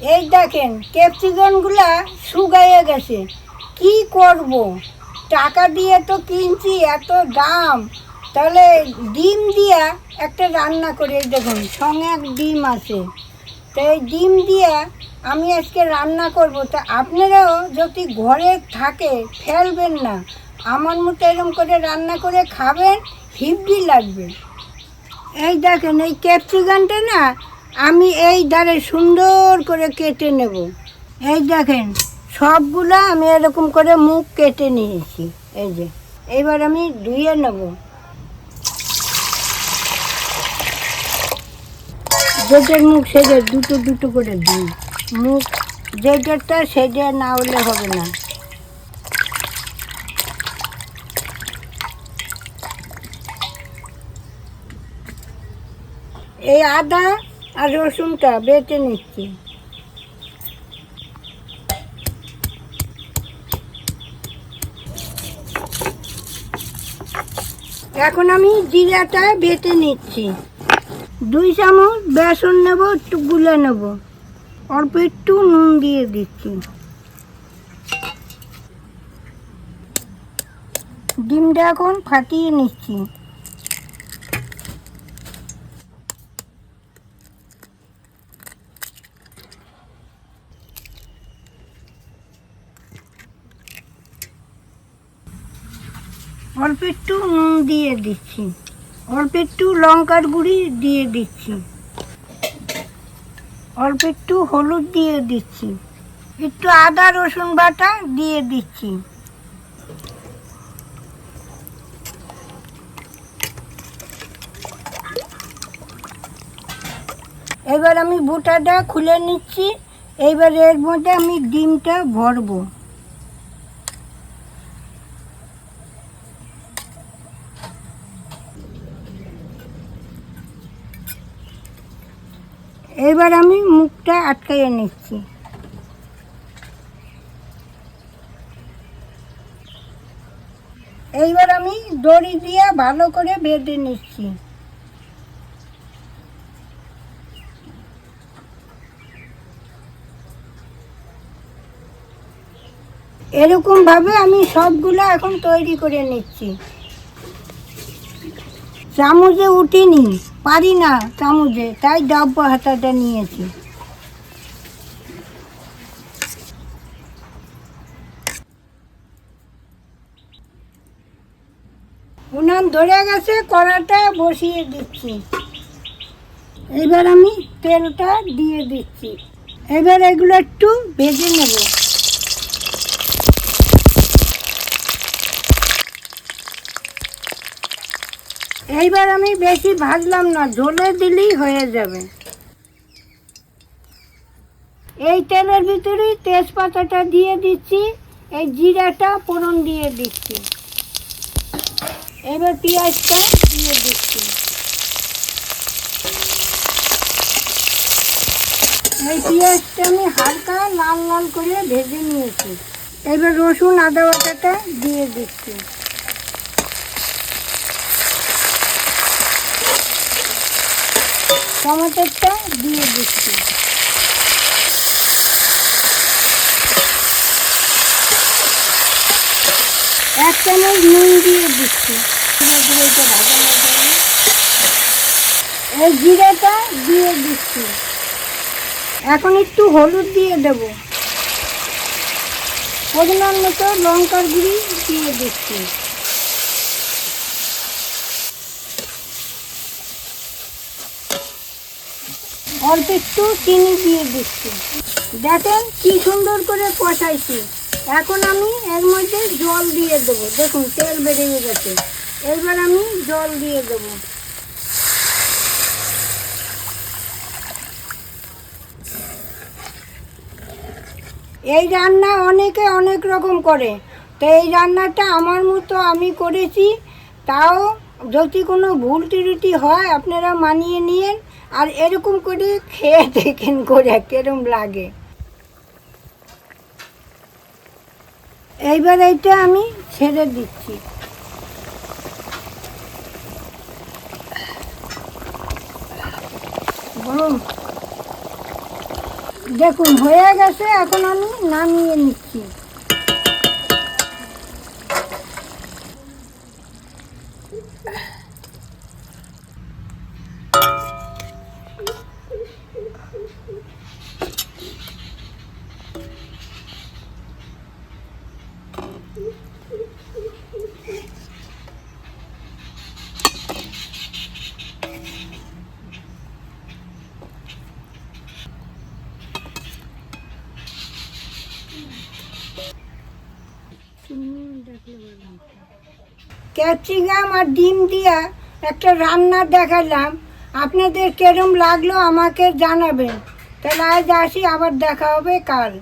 এই দেখেন, ক্যাপসিকামগুলা শুকাইয়ে গেছে। কি করব? টাকা দিয়ে তো কিনছি, এত দাম। তাহলে ডিম দিয়া একটা রান্না করে, এই দেখুন, সঙ্গে এক ডিম আছে। তো এই ডিম দিয়া আমি আজকে রান্না করব। তা আপনারাও যদি ঘরে থাকে, ফেলবেন না। আমার মতো এরকম করে রান্না করে খাবেন হিব্বি লাগবে। এই দেখেন, এই ক্যাপসিকামটা না আমি এই ধারে সুন্দর করে কেটে নেব। এই দেখেন, সবগুলো আমি এরকম করে মুখ কেটে নিয়েছি। এই যে, এবার আমি ধুয়ে নেব। যেটার মুখ সেটা দুটো দুটো করে দিই মুখ যেটারটা সেটা না হলে হবে না। এই আদা আর রসুনটা বেটে নিচ্ছি। এখন আমি জিরাটা বেটে নিচ্ছি। দুই চামচ বেসন নেব, একটু গুলে নেব। অল্প একটু নুন দিয়ে দিচ্ছি। ডিমটা এখন ফাটিয়ে নিচ্ছি। অল্প একটু নুন দিয়ে দিচ্ছি। অল্প একটু লঙ্কার গুঁড়ি দিয়ে দিচ্ছি। অল্প একটু হলুদ দিয়ে দিচ্ছি। একটু আদা, রসুন বাটা দিয়ে দিচ্ছি। এবার আমি বুটাটা খুলে নিচ্ছি। এইবার এর মধ্যে আমি ডিমটা ভরবো। এবার আমি মুখটা আটকাইয়ে নিচ্ছি। এইবার আমি দড়ি দিয়ে ভালো করে বেঁধে নিচ্ছি। এরকম ভাবে আমি সবগুলো এখন তৈরি করে নিচ্ছি। চামচে উঠিনি। পারি না চামচে, তাই ডাব্বা হাতাটা নিয়েছি। উনান ধরে গেছে, কড়াটা বসিয়ে দিচ্ছি। এবার আমি তেলটা দিয়ে দিচ্ছি। এবার এগুলো একটু ভেজে নেব। এইবার আমি বেশি ভাজলাম না ঢোলে দিলেই হয়ে যাবে। এই তেলের ভিতরেই তেজপাতাটা দিয়ে দিচ্ছি, এই জিরাটা ফোড়ন দিয়ে দিচ্ছি। এবার পেঁয়াজটা দিয়ে দিচ্ছি। এই পেঁয়াজটা আমি হালকা লাল লাল করে ভেজে নিয়েছি। এবার রসুন, আদা বাটাটা দিয়ে দিচ্ছি। টমেটোটা দিয়ে দিচ্ছি। এক চামচ নুন দিয়ে দিচ্ছি। যাবে। এই জিরাটা দিয়ে দিচ্ছি। এখন একটু হলুদ দিয়ে দেব। পরিমাণ মতো লঙ্কার গুঁড়ি দিয়ে দিচ্ছি। অল্প একটু চিনি দিয়ে দিচ্ছি। দেখেন কি সুন্দর করে কষাইছি। এখন আমি এর মধ্যে জল দিয়ে দেবো। দেখুন, তেল বেরিয়ে গেছে। এবার আমি জল দিয়ে দেবো। এই রান্না অনেকে অনেক রকম করে। তো এই রান্নাটা আমার মতো আমি করেছি। তাও যদি কোনো ভুল ত্রুটি হয়, আপনারা মানিয়ে নিয়েন। আর এরকম করে খেয়ে দেখেন করে কিরম লাগে। এইবার এইটা আমি ছেড়ে দিচ্ছি। দেখুন, হয়ে গেছে, এখন আমি নামিয়ে নিচ্ছি। ক্যাপসিকাম আর ডিম দিয়া একটা রান্না দেখালাম। আপনাদের কেরম লাগল আমাকে জানাবেন। তাহলে আজ আসি, আবার দেখা হবে কাল।